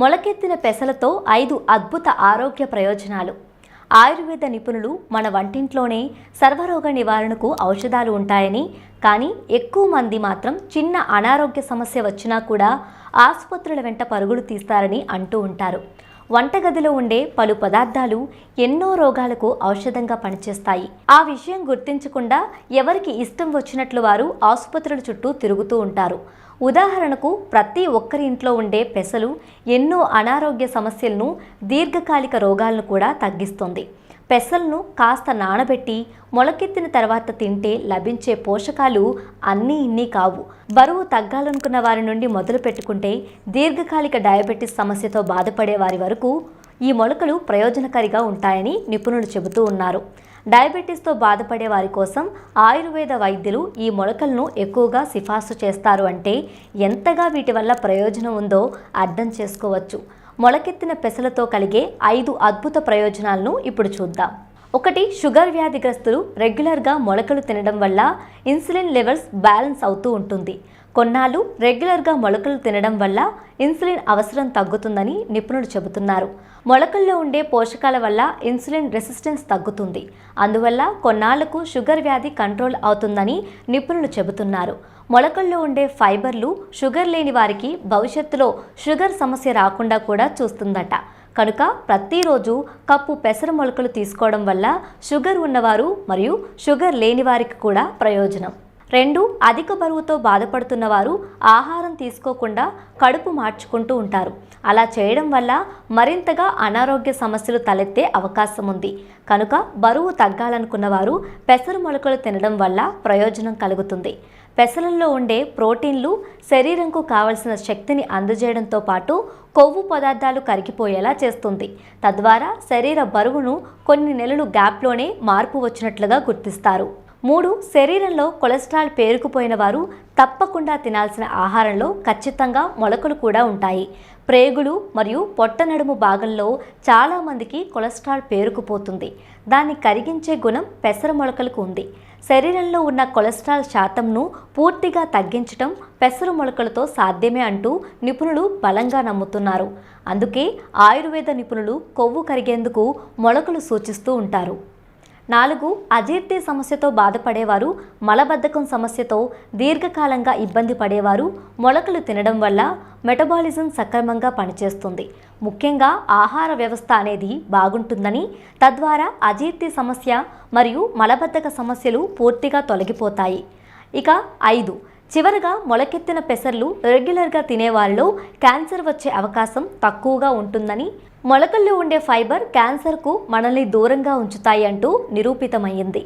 మొలకెత్తిన పెసలతో ఐదు అద్భుత ఆరోగ్య ప్రయోజనాలు. ఆయుర్వేద నిపుణులు మన వంటింట్లోనే సర్వరోగ నివారణకు ఔషధాలు ఉంటాయని కానీ ఎక్కువ మంది మాత్రం చిన్న అనారోగ్య సమస్య వచ్చినా కూడా ఆసుపత్రుల వెంట పరుగులు తీస్తారని అంటూ ఉంటారు. వంటగదిలో ఉండే పలు పదార్థాలు ఎన్నో రోగాలకు ఔషధంగా పనిచేస్తాయి. ఆ విషయం గుర్తించకుండా ఎవరికి ఇష్టం వచ్చినట్లు వారు ఆసుపత్రుల చుట్టూ తిరుగుతూ ఉంటారు. ఉదాహరణకు ప్రతి ఒక్కరి ఇంట్లో ఉండే పెసలు ఎన్నో అనారోగ్య సమస్యలను దీర్ఘకాలిక రోగాలను కూడా తగ్గిస్తుంది. పెసలను కాస్త నానబెట్టి మొలకెత్తిన తర్వాత తింటే లభించే పోషకాలు అన్నీ ఇన్ని కావు. బరువు తగ్గాలనుకున్న వారి నుండి మొదలు పెట్టుకుంటే దీర్ఘకాలిక డయాబెటీస్ సమస్యతో బాధపడే వారి వరకు ఈ మొలకలు ప్రయోజనకారిగా ఉంటాయని నిపుణులు చెబుతూ ఉన్నారు. డయాబెటీస్తో బాధపడే వారి కోసం ఆయుర్వేద వైద్యులు ఈ మొలకలను ఎక్కువగా సిఫార్సు చేస్తారు అంటే ఎంతగా వీటి వల్ల ప్రయోజనం ఉందో అర్థం చేసుకోవచ్చు. మొలకెత్తిన పెసలతో కలిగే ఐదు అద్భుత ప్రయోజనాలను ఇప్పుడు చూద్దాం. ఒకటి షుగర్ వ్యాధిగ్రస్తులు రెగ్యులర్గా మొలకలు తినడం వల్ల ఇన్సులిన్ లెవెల్స్ బ్యాలెన్స్ అవుతూ ఉంటుంది. కొన్నాళ్ళు రెగ్యులర్గా మొలకలు తినడం వల్ల ఇన్సులిన్ అవసరం తగ్గుతుందని నిపుణులు చెబుతున్నారు. మొలకల్లో ఉండే పోషకాల వల్ల ఇన్సులిన్ రెసిస్టెన్స్ తగ్గుతుంది. అందువల్ల కొన్నాళ్ళకు షుగర్ వ్యాధి కంట్రోల్ అవుతుందని నిపుణులు చెబుతున్నారు. మొలకల్లో ఉండే ఫైబర్లు షుగర్ లేని వారికి భవిష్యత్తులో షుగర్ సమస్య రాకుండా కూడా చూస్తుందట. కనుక ప్రతిరోజు కప్పు పెసర మొలకలు తీసుకోవడం వల్ల షుగర్ ఉన్నవారు మరియు షుగర్ లేని వారికి కూడా ప్రయోజనం. రెండు అధిక బరువుతో బాధపడుతున్న వారు ఆహారం తీసుకోకుండా కడుపు మార్చుకుంటూ ఉంటారు. అలా చేయడం వల్ల మరింతగా అనారోగ్య సమస్యలు తలెత్తే అవకాశం ఉంది. కనుక బరువు తగ్గాలనుకున్న వారు పెసరు మొలకలు తినడం వల్ల ప్రయోజనం కలుగుతుంది. పెసలలో ఉండే ప్రోటీన్లు శరీరంకు కావలసిన శక్తిని అందజేయడంతో పాటు కొవ్వు పదార్థాలు కరిగిపోయేలా చేస్తుంది. తద్వారా శరీర బరువును కొన్ని నెలలు గ్యాప్లోనే మార్పు వచ్చినట్లుగా గుర్తిస్తారు. మూడు శరీరంలో కొలెస్ట్రాల్ పేరుకుపోయిన వారు తప్పకుండా తినాల్సిన ఆహారంలో ఖచ్చితంగా మొలకలు కూడా ఉంటాయి. ప్రేగులు మరియు పొట్ట నడుము భాగంలో చాలామందికి కొలెస్ట్రాల్ పేరుకుపోతుంది. దాన్ని కరిగించే గుణం పెసర మొలకలకు ఉంది. శరీరంలో ఉన్న కొలెస్ట్రాల్ శాతంను పూర్తిగా తగ్గించడం పెసర మొలకలతో సాధ్యమే అంటూ నిపుణులు బలంగా నమ్ముతున్నారు. అందుకే ఆయుర్వేద నిపుణులు కొవ్వు కరిగేందుకు మొలకలు సూచిస్తూ ఉంటారు. నాలుగు అజీర్తి సమస్యతో బాధపడేవారు మలబద్ధకం సమస్యతో దీర్ఘకాలంగా ఇబ్బంది పడేవారు మొలకలు తినడం వల్ల మెటబాలిజం సక్రమంగా పనిచేస్తుంది. ముఖ్యంగా ఆహార వ్యవస్థ అనేది బాగుంటుందని తద్వారా అజీర్తి సమస్య మరియు మలబద్ధక సమస్యలు పూర్తిగా తొలగిపోతాయి. ఇక ఐదు చివరగా మొలకెత్తిన పెసర్లు రెగ్యులర్గా తినేవారిలో క్యాన్సర్ వచ్చే అవకాశం తక్కువగా ఉంటుందని మొలకల్లో ఉండే ఫైబర్ క్యాన్సర్కు మనల్ని దూరంగా ఉంచుతాయి అంటూ నిరూపితమయ్యింది